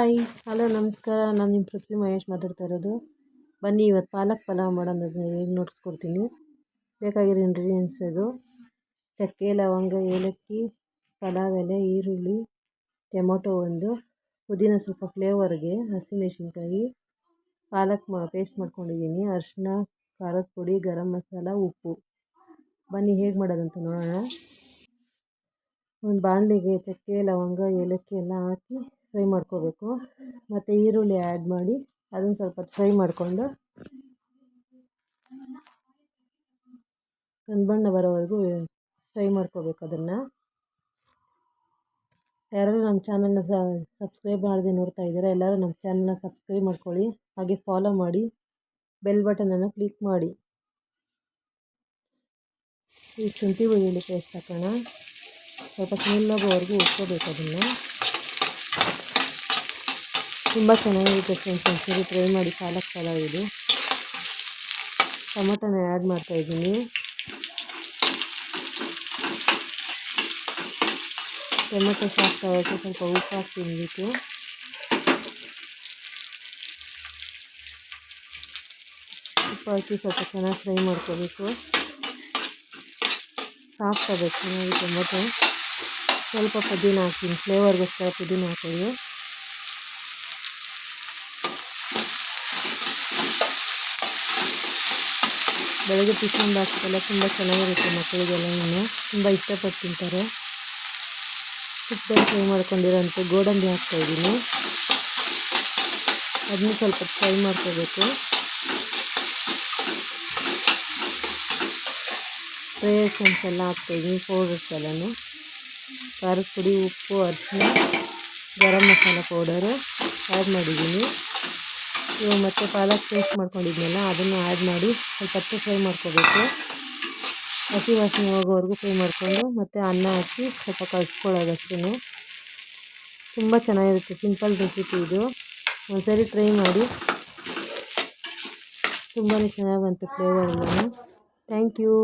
Hi. Hello, ನಮಸ್ಕಾರ. ನಾನು ನಿಮ್ಮ ಪೃಥ್ವಿ ಮಹೇಶ್ ಮಾತಾಡ್ತಾ ಇರೋದು. ಬನ್ನಿ ಇವತ್ತು ಪಾಲಕ್ ಪಲಾವ್ ಮಾಡೋಣ ಹೇಗೆ ನೋಡಿಸ್ಕೊಡ್ತೀನಿ ಬೇಕಾಗಿರೋ ಇಂಗ್ರೀಡಿಯೆಂಟ್ಸ್ ಇದು. ಚಕ್ಕೆ, ಲವಂಗ, ಏಲಕ್ಕಿ ಪಲಾವ್ ಎಲೆ, ಈರುಳ್ಳಿ, ಟೊಮೊಟೊ ಒಂದು. ಪುದೀನ ಸ್ವಲ್ಪ ಫ್ಲೇವರ್ಗೆ ಹಸಿಮೆಣಸಿನ್ಕಾಯಿ ಪಾಲಕ್ ಮಾ ಪೇಸ್ಟ್ ಮಾಡ್ಕೊಂಡಿದ್ದೀನಿ. ಅರಿಶಿನ ಖಾರದ ಪುಡಿ, ಗರಂ ಮಸಾಲ, ಉಪ್ಪು. ಬನ್ನಿ, ಹೇಗೆ ಮಾಡೋದಂತ ನೋಡೋಣ. ಒಂದು ಬಾಣಲಿಗೆ ಚಕ್ಕೆ, ಲವಂಗ, ಏಲಕ್ಕಿ ಎಲ್ಲ ಹಾಕಿ ಫ್ರೈ ಮಾಡ್ಕೋಬೇಕು. ಮತ್ತು ಈರುಳ್ಳಿ ಆ್ಯಡ್ ಮಾಡಿ ಅದನ್ನು ಸ್ವಲ್ಪ ಫ್ರೈ ಮಾಡಿಕೊಂಡು ಬಣ್ಣ ಬರೋವರೆಗೂ ಫ್ರೈ ಮಾಡ್ಕೋಬೇಕು ಅದನ್ನು. ಯಾರಾದರೂ ನಮ್ಮ ಚಾನಲ್ನ ಸಬ್ಸ್ಕ್ರೈಬ್ ಮಾಡದೆ ನೋಡ್ತಾ ಇದ್ದೀರಾ, ಎಲ್ಲರೂ ನಮ್ಮ ಚಾನಲ್ನ ಸಬ್ಸ್ಕ್ರೈಬ್ ಮಾಡ್ಕೊಳ್ಳಿ, ಹಾಗೆ ಫಾಲೋ ಮಾಡಿ ಬೆಲ್ ಬಟನನ್ನು ಕ್ಲಿಕ್ ಮಾಡಿ. ಈ ಶುಂಠಿ ಬೆಳ್ಳುಳ್ಳಿ ಪೇಸ್ಟ್ ಹಾಕೋಣ. ಸ್ವಲ್ಪ ಸ್ಮೆಲ್ ಉಟ್ಕೋಬೇಕು ಅದನ್ನು. ತುಂಬ ಚೆನ್ನಾಗಿದೆ ಫ್ರೆಂಡ್ಸ್ ಒಂದ್ಸರಿ ಟ್ರೈ ಮಾಡಿ ಪಾಲಕ್ ಪಲಾವ್ ಇದು. ಟೊಮೊಟೊನ ಆ್ಯಡ್ ಮಾಡ್ತಾಯಿದ್ದೀನಿ ಟೊಮೆಟೊ ಸಾಫ್ಟ್ ಆಗೋಕ್ಕೆ ಸ್ವಲ್ಪ ಉಪ್ಪು ಹಾಕ್ತೀನಿ ಇದಕ್ಕೆ. ಉಪ್ಪು ಹಾಕಿ ಸ್ವಲ್ಪ ಚೆನ್ನಾಗಿ ಫ್ರೈ ಮಾಡ್ಕೋಬೇಕು. ಸಾಫ್ಟ್ ಆಗಬೇಕು ಚೆನ್ನಾಗಿ ಟೊಮೊಟೊ. ಸ್ವಲ್ಪ ಪುದೀನ ಹಾಕ್ತೀನಿ ಫ್ಲೇವರ್ಗೋಸ್ಕರ ಪುದೀನ ಹಾಕೋದು ಬೆಳಗ್ಗೆ ಟಿಫನ್ ಬಾಕ್ಸ್ಗೆಲ್ಲ ತುಂಬ ಚೆನ್ನಾಗಿರುತ್ತೆ ಮಕ್ಕಳಿಗೆಲ್ಲ ಇನ್ನು. ತುಂಬ ಇಷ್ಟಪಟ್ಟು ತಿಂತಾರೆ. ತುಪ್ಪದಲ್ಲಿ ಫ್ರೈ ಮಾಡ್ಕೊಂಡಿರೋಂಥ ಗೋಡಂಬಿ ಹಾಕ್ತಾಯಿದ್ದೀನಿ ಅದನ್ನು ಸ್ವಲ್ಪ ಫ್ರೈ ಮಾಡ್ಕೋಬೇಕು. ಫ್ರೈ ಐಟಮ್ಸ್ ಎಲ್ಲ ಹಾಕ್ತಾಯಿದ್ದೀನಿ ಪೌಡರ್ಸ್ ಎಲ್ಲನೂ. ಖಾರದ ಪುಡಿ, ಉಪ್ಪು ಅರಿಶಿನ ಗರಂ ಮಸಾಲ ಪೌಡರು ಆ್ಯಡ್ ಮಾಡಿದ್ದೀನಿ. ಇವಾಗ ಮತ್ತು ಪಾಲಕ್ ಪೇಸ್ಟ್ ಮಾಡ್ಕೊಂಡಿದ್ನಲ್ಲ, ಅದನ್ನು ಆ್ಯಡ್ ಮಾಡಿ ಸ್ವಲ್ಪ ಹತ್ತು ಫ್ರೈ ಮಾಡ್ಕೋಬೇಕು. ಹಸಿ ವಾಸನೆ ಹೋಗೋವರೆಗೂ ಫ್ರೈ ಮಾಡಿಕೊಂಡು ಮತ್ತು ಅನ್ನ ಹಾಕಿ ಸ್ವಲ್ಪ ಕಲಿಸ್ಕೊಳ್ಳೋದು ಅಷ್ಟೇ ತುಂಬ ಚೆನ್ನಾಗಿರುತ್ತೆ, ಸಿಂಪಲ್ ರೆಸಿಪಿ ಇದು. ಒಂದ್ಸರಿ ಟ್ರೈ ಮಾಡಿ. ತುಂಬಾ ಚೆನ್ನಾಗಿ ಬಂತು ಫ್ಲೇವರ್ ಎಲ್ಲನೂ ಥ್ಯಾಂಕ್ ಯು